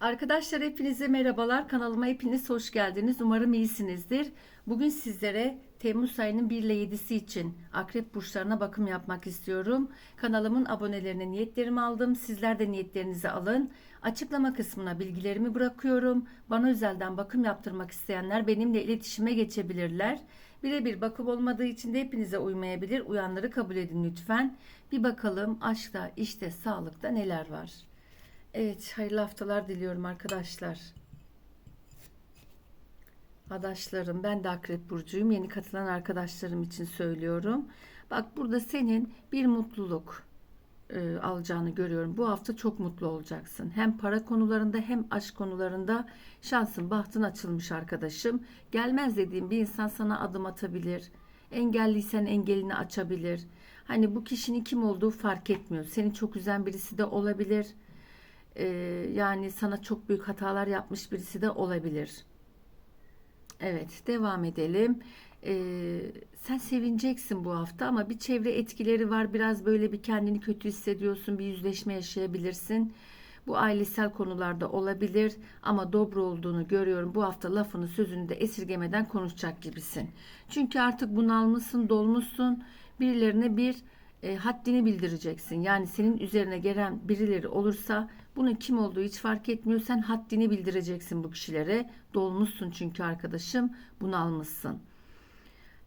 Arkadaşlar hepinize merhabalar. Kanalıma hepiniz hoş geldiniz. Umarım iyisinizdir. Bugün sizlere Temmuz ayının 1 ile 7'si için akrep burçlarına bakım yapmak istiyorum. Kanalımın abonelerine niyetlerimi aldım. Sizler de niyetlerinizi alın. Açıklama kısmına bilgilerimi bırakıyorum. Bana özelden bakım yaptırmak isteyenler benimle iletişime geçebilirler. Birebir bakım olmadığı için de hepinize uymayabilir. Uyanları kabul edin lütfen. Bir bakalım aşkta, işte, sağlıkta neler var. Evet, hayırlı haftalar diliyorum arkadaşlar. Adaşlarım, ben de Akrep Burcu'yum. Yeni katılan arkadaşlarım için söylüyorum. Bak burada senin bir mutluluk e, alacağını görüyorum. Bu hafta çok mutlu olacaksın. Hem para konularında hem aşk konularında şansın, bahtın açılmış arkadaşım. Gelmez dediğim bir insan sana adım atabilir. Engelliysen engelini açabilir. Hani bu kişinin kim olduğu fark etmiyor. Seni çok üzen birisi de olabilir. Ee, yani sana çok büyük hatalar yapmış birisi de olabilir. Evet, devam edelim. Ee, sen sevineceksin bu hafta ama bir çevre etkileri var. Biraz böyle bir kendini kötü hissediyorsun, bir yüzleşme yaşayabilirsin. Bu ailesel konularda olabilir ama dobro olduğunu görüyorum. Bu hafta lafını sözünü de esirgemeden konuşacak gibisin. Çünkü artık bunalmışsın, dolmuşsun. Birilerine bir e, haddini bildireceksin. Yani senin üzerine gelen birileri olursa bunun kim olduğu hiç fark etmiyor. Sen haddini bildireceksin bu kişilere. Dolmuşsun çünkü arkadaşım bunalmışsın.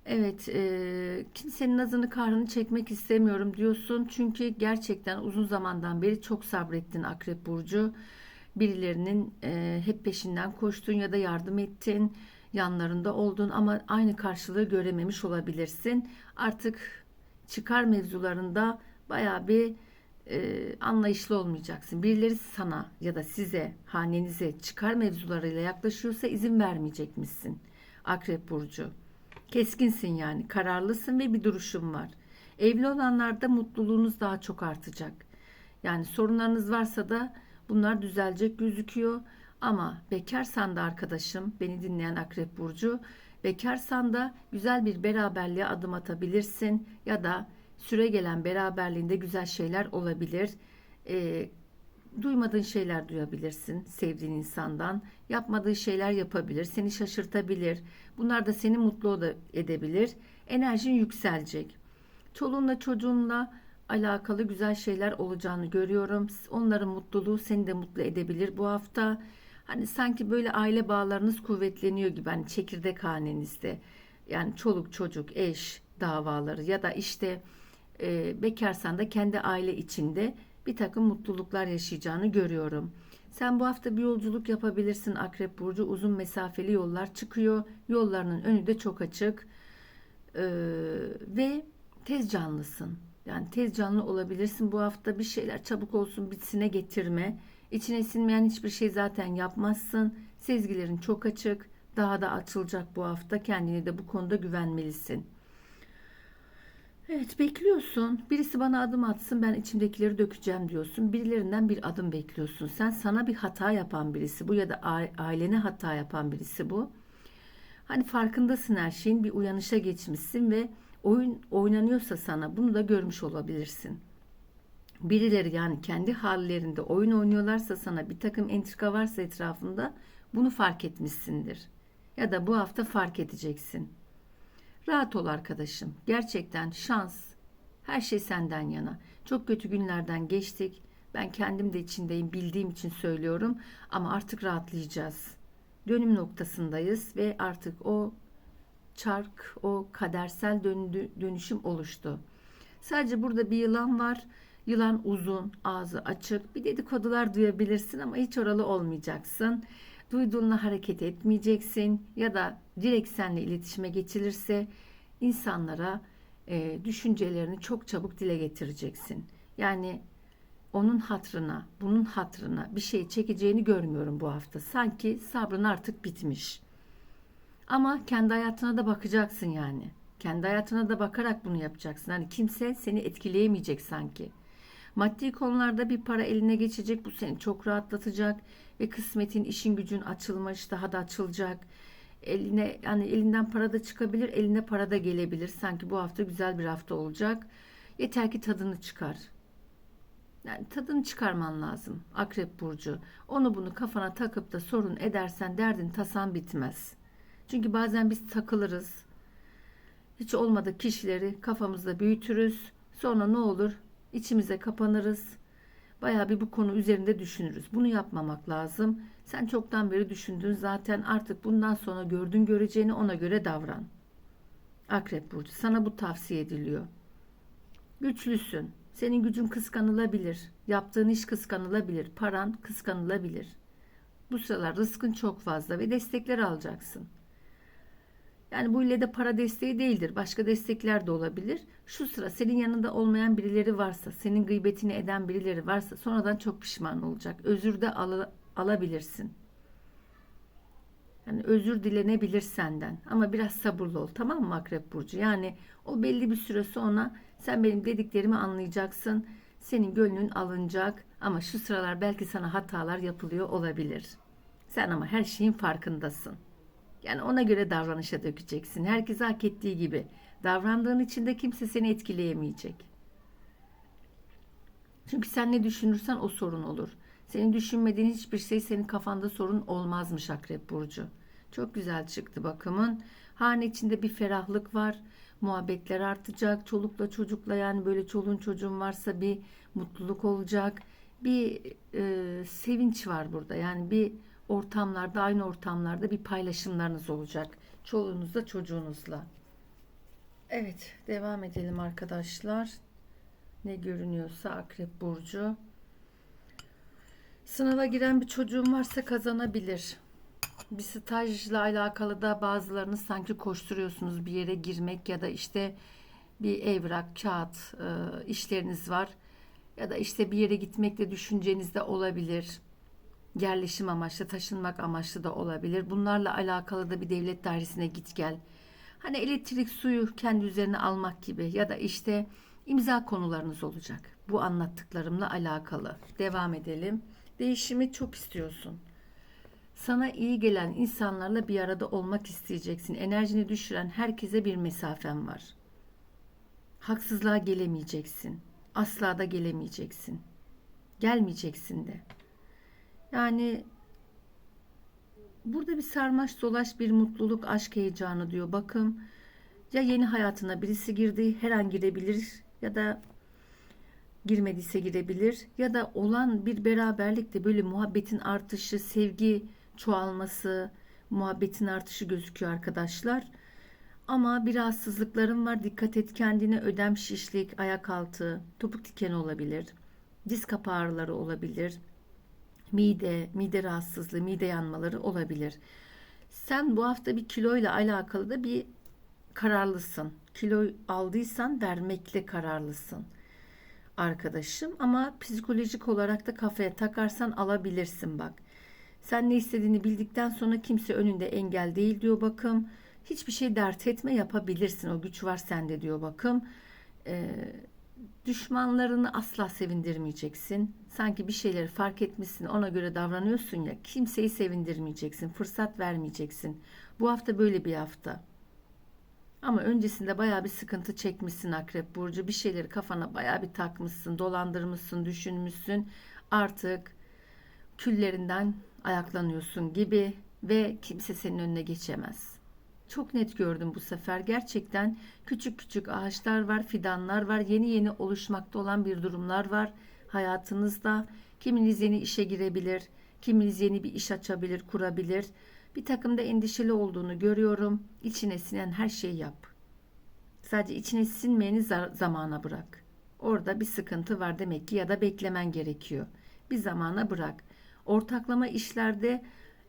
Evet, e, kimsenin nazını kahrını çekmek istemiyorum diyorsun. Çünkü gerçekten uzun zamandan beri çok sabrettin Akrep Burcu. Birilerinin e, hep peşinden koştun ya da yardım ettin, yanlarında oldun ama aynı karşılığı görememiş olabilirsin. Artık çıkar mevzularında baya bir e, anlayışlı olmayacaksın. Birileri sana ya da size, hanenize çıkar mevzularıyla yaklaşıyorsa izin vermeyecekmişsin. Akrep Burcu. Keskinsin yani, kararlısın ve bir duruşun var. Evli olanlarda mutluluğunuz daha çok artacak. Yani sorunlarınız varsa da bunlar düzelecek gözüküyor. Ama bekarsan da arkadaşım, beni dinleyen Akrep Burcu, bekarsan da güzel bir beraberliğe adım atabilirsin ya da süre gelen beraberliğinde güzel şeyler olabilir. E, duymadığın şeyler duyabilirsin sevdiğin insandan. Yapmadığı şeyler yapabilir, seni şaşırtabilir. Bunlar da seni mutlu edebilir. Enerjin yükselecek. Çoluğunla çocuğunla alakalı güzel şeyler olacağını görüyorum. Onların mutluluğu seni de mutlu edebilir bu hafta. Hani sanki böyle aile bağlarınız kuvvetleniyor gibi hani çekirdek hanenizde. Yani çoluk çocuk, eş davaları ya da işte e, bekarsan da kendi aile içinde bir takım mutluluklar yaşayacağını görüyorum. Sen bu hafta bir yolculuk yapabilirsin Akrep Burcu. Uzun mesafeli yollar çıkıyor. Yollarının önü de çok açık. Ee, ve tez canlısın. Yani tez canlı olabilirsin. Bu hafta bir şeyler çabuk olsun bitsine getirme. İçine sinmeyen hiçbir şey zaten yapmazsın. Sezgilerin çok açık. Daha da açılacak bu hafta. Kendine de bu konuda güvenmelisin. Evet bekliyorsun. Birisi bana adım atsın ben içimdekileri dökeceğim diyorsun. Birilerinden bir adım bekliyorsun. Sen sana bir hata yapan birisi bu ya da ailene hata yapan birisi bu. Hani farkındasın her şeyin bir uyanışa geçmişsin ve oyun oynanıyorsa sana bunu da görmüş olabilirsin. Birileri yani kendi hallerinde oyun oynuyorlarsa sana bir takım entrika varsa etrafında bunu fark etmişsindir. Ya da bu hafta fark edeceksin. Rahat ol arkadaşım. Gerçekten şans. Her şey senden yana. Çok kötü günlerden geçtik. Ben kendim de içindeyim, bildiğim için söylüyorum ama artık rahatlayacağız. Dönüm noktasındayız ve artık o çark, o kadersel dönüşüm oluştu. Sadece burada bir yılan var. Yılan uzun, ağzı açık. Bir dedikodular duyabilirsin ama hiç oralı olmayacaksın duyduğunla hareket etmeyeceksin ya da direkt seninle iletişime geçilirse insanlara e, düşüncelerini çok çabuk dile getireceksin. Yani onun hatrına, bunun hatrına bir şey çekeceğini görmüyorum bu hafta. Sanki sabrın artık bitmiş. Ama kendi hayatına da bakacaksın yani. Kendi hayatına da bakarak bunu yapacaksın. Hani kimse seni etkileyemeyecek sanki. Maddi konularda bir para eline geçecek. Bu seni çok rahatlatacak ve kısmetin, işin gücün açılmış, daha da açılacak. Eline yani elinden para da çıkabilir, eline para da gelebilir. Sanki bu hafta güzel bir hafta olacak. Yeter ki tadını çıkar. Yani tadını çıkarman lazım Akrep Burcu. Onu bunu kafana takıp da sorun edersen derdin tasan bitmez. Çünkü bazen biz takılırız. Hiç olmadık kişileri kafamızda büyütürüz. Sonra ne olur? İçimize kapanırız. Bayağı bir bu konu üzerinde düşünürüz. Bunu yapmamak lazım. Sen çoktan beri düşündün zaten artık bundan sonra gördün göreceğini ona göre davran. Akrep Burcu sana bu tavsiye ediliyor. Güçlüsün. Senin gücün kıskanılabilir. Yaptığın iş kıskanılabilir. Paran kıskanılabilir. Bu sıralar rızkın çok fazla ve destekler alacaksın. Yani bu ile de para desteği değildir. Başka destekler de olabilir. Şu sıra senin yanında olmayan birileri varsa, senin gıybetini eden birileri varsa sonradan çok pişman olacak. Özür de al- alabilirsin. Yani özür dilenebilir senden. Ama biraz sabırlı ol. Tamam mı Akrep Burcu? Yani o belli bir süre sonra sen benim dediklerimi anlayacaksın. Senin gönlün alınacak. Ama şu sıralar belki sana hatalar yapılıyor olabilir. Sen ama her şeyin farkındasın. Yani ona göre davranışa dökeceksin. Herkes hak ettiği gibi. Davrandığın için de kimse seni etkileyemeyecek. Çünkü sen ne düşünürsen o sorun olur. Senin düşünmediğin hiçbir şey senin kafanda sorun olmazmış Akrep Burcu. Çok güzel çıktı bakımın. Hane içinde bir ferahlık var. Muhabbetler artacak. Çolukla çocukla yani böyle çoluğun çocuğun varsa bir mutluluk olacak. Bir e, sevinç var burada. Yani bir ortamlarda aynı ortamlarda bir paylaşımlarınız olacak. Çoluğunuzla çocuğunuzla. Evet devam edelim arkadaşlar. Ne görünüyorsa Akrep Burcu. Sınava giren bir çocuğun varsa kazanabilir. Bir stajla alakalı da bazılarınız sanki koşturuyorsunuz bir yere girmek ya da işte bir evrak, kağıt e, işleriniz var. Ya da işte bir yere gitmekle düşünceniz de olabilir. Yerleşim amaçlı, taşınmak amaçlı da olabilir. Bunlarla alakalı da bir devlet dairesine git gel. Hani elektrik, suyu kendi üzerine almak gibi ya da işte imza konularınız olacak. Bu anlattıklarımla alakalı. Devam edelim. Değişimi çok istiyorsun. Sana iyi gelen insanlarla bir arada olmak isteyeceksin. Enerjini düşüren herkese bir mesafen var. Haksızlığa gelemeyeceksin. Asla da gelemeyeceksin. Gelmeyeceksin de. Yani burada bir sarmaş dolaş bir mutluluk, aşk heyecanı diyor. Bakın ya yeni hayatına birisi girdi, her an girebilir ya da girmediyse girebilir ya da olan bir beraberlikte böyle muhabbetin artışı, sevgi çoğalması, muhabbetin artışı gözüküyor arkadaşlar. Ama bir rahatsızlıklarım var. Dikkat et kendine. Ödem şişlik, ayak altı, topuk diken olabilir. Diz kapağı ağrıları olabilir. Mide, mide rahatsızlığı, mide yanmaları olabilir. Sen bu hafta bir kiloyla alakalı da bir kararlısın. Kilo aldıysan vermekle kararlısın arkadaşım ama psikolojik olarak da kafaya takarsan alabilirsin bak. Sen ne istediğini bildikten sonra kimse önünde engel değil diyor bakım. Hiçbir şey dert etme yapabilirsin. O güç var sende diyor bakım. Ee, düşmanlarını asla sevindirmeyeceksin. Sanki bir şeyleri fark etmişsin ona göre davranıyorsun ya kimseyi sevindirmeyeceksin. Fırsat vermeyeceksin. Bu hafta böyle bir hafta. Ama öncesinde baya bir sıkıntı çekmişsin Akrep Burcu. Bir şeyleri kafana baya bir takmışsın, dolandırmışsın, düşünmüşsün. Artık küllerinden ayaklanıyorsun gibi ve kimse senin önüne geçemez. Çok net gördüm bu sefer. Gerçekten küçük küçük ağaçlar var, fidanlar var. Yeni yeni oluşmakta olan bir durumlar var hayatınızda. Kiminiz yeni işe girebilir, kiminiz yeni bir iş açabilir, kurabilir. Bir takım da endişeli olduğunu görüyorum. İçine sinen her şeyi yap. Sadece içine sinmeyeni zamana bırak. Orada bir sıkıntı var demek ki ya da beklemen gerekiyor. Bir zamana bırak. Ortaklama işlerde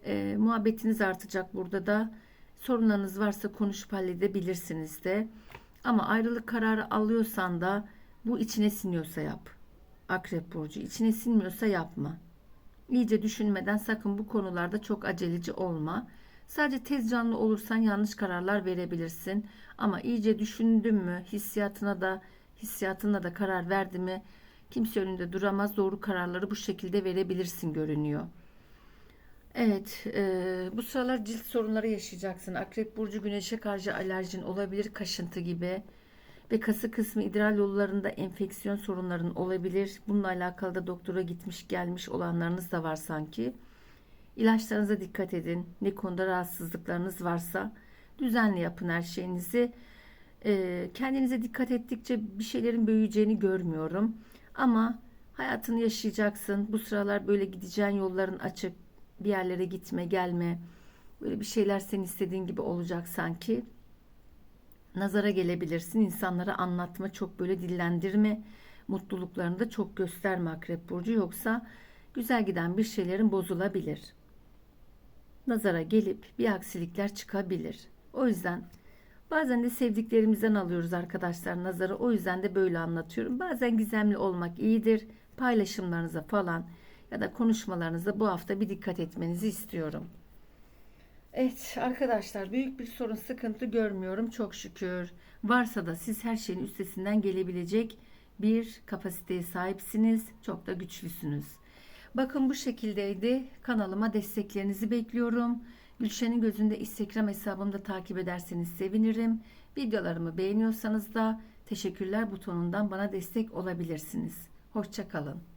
e, muhabbetiniz artacak burada da. Sorunlarınız varsa konuşup halledebilirsiniz de. Ama ayrılık kararı alıyorsan da bu içine siniyorsa yap. Akrep burcu içine sinmiyorsa yapma. İyice düşünmeden sakın bu konularda çok aceleci olma. Sadece tez canlı olursan yanlış kararlar verebilirsin. Ama iyice düşündün mü, hissiyatına da hissiyatına da karar verdi mi, kimse önünde duramaz. Doğru kararları bu şekilde verebilirsin görünüyor. Evet, e, bu sıralar cilt sorunları yaşayacaksın. Akrep burcu güneşe karşı alerjin olabilir, kaşıntı gibi. ve kası kısmı idrar yollarında enfeksiyon sorunların olabilir. Bununla alakalı da doktora gitmiş gelmiş olanlarınız da var sanki. İlaçlarınıza dikkat edin. Ne konuda rahatsızlıklarınız varsa düzenli yapın her şeyinizi. Ee, kendinize dikkat ettikçe bir şeylerin büyüyeceğini görmüyorum. Ama hayatını yaşayacaksın. Bu sıralar böyle gideceğin yolların açık. Bir yerlere gitme, gelme. Böyle bir şeyler senin istediğin gibi olacak sanki. Nazara gelebilirsin. İnsanlara anlatma, çok böyle dillendirme. Mutluluklarını da çok gösterme Akrep Burcu. Yoksa güzel giden bir şeylerin bozulabilir. Nazara gelip bir aksilikler çıkabilir. O yüzden bazen de sevdiklerimizden alıyoruz arkadaşlar nazarı. O yüzden de böyle anlatıyorum. Bazen gizemli olmak iyidir. Paylaşımlarınıza falan ya da konuşmalarınıza bu hafta bir dikkat etmenizi istiyorum. Evet arkadaşlar büyük bir sorun sıkıntı görmüyorum çok şükür. Varsa da siz her şeyin üstesinden gelebilecek bir kapasiteye sahipsiniz. Çok da güçlüsünüz. Bakın bu şekildeydi. Kanalıma desteklerinizi bekliyorum. Gülşen'in gözünde Instagram hesabımda takip ederseniz sevinirim. Videolarımı beğeniyorsanız da teşekkürler butonundan bana destek olabilirsiniz. Hoşçakalın.